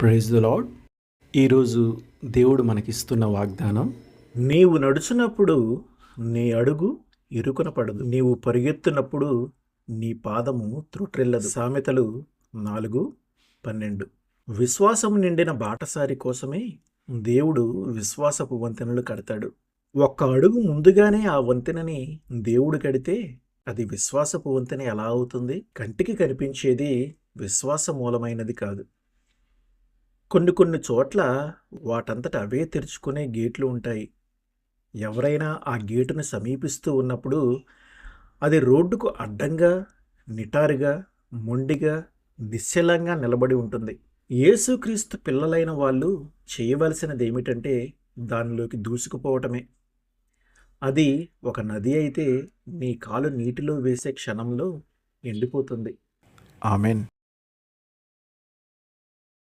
Praise the lord ఈరోజు దేవుడు మనకిస్తున్న వాగ్దానం నీవు నడుచున్నప్పుడు నీ అడుగు ఇరుకున పడదు. నీవు పరిగెత్తున్నప్పుడు నీ పాదము త్రుట్రిల్లదు సామెతలు నాలుగు పన్నెండు. విశ్వాసము నిండిన బాటసారి కోసమే దేవుడు విశ్వాసపు వంతెనలు కడతాడు. ఒక్క అడుగు ముందుగానే ఆ వంతెనని దేవుడు కడితే అది విశ్వాసపు వంతెన ఎలా అవుతుంది? కంటికి కనిపించేది విశ్వాస మూలమైనది కాదు. కొన్ని కొన్ని చోట్ల వాటంతట అవే తెరుచుకునే గేట్లు ఉంటాయి. ఎవరైనా ఆ గేటును సమీపిస్తూ ఉన్నప్పుడు అది రోడ్డుకు అడ్డంగా నిటారుగా మొండిగా నిశ్చలంగా నిలబడి ఉంటుంది. యేసుక్రీస్తు పిల్లలైన వాళ్ళు చేయవలసినది ఏమిటంటే దానిలోకి దూసుకుపోవటమే. అది ఒక నది అయితే నీ కాలు నీటిలో వేసే క్షణంలో ఎండిపోతుంది. ఆమెన్.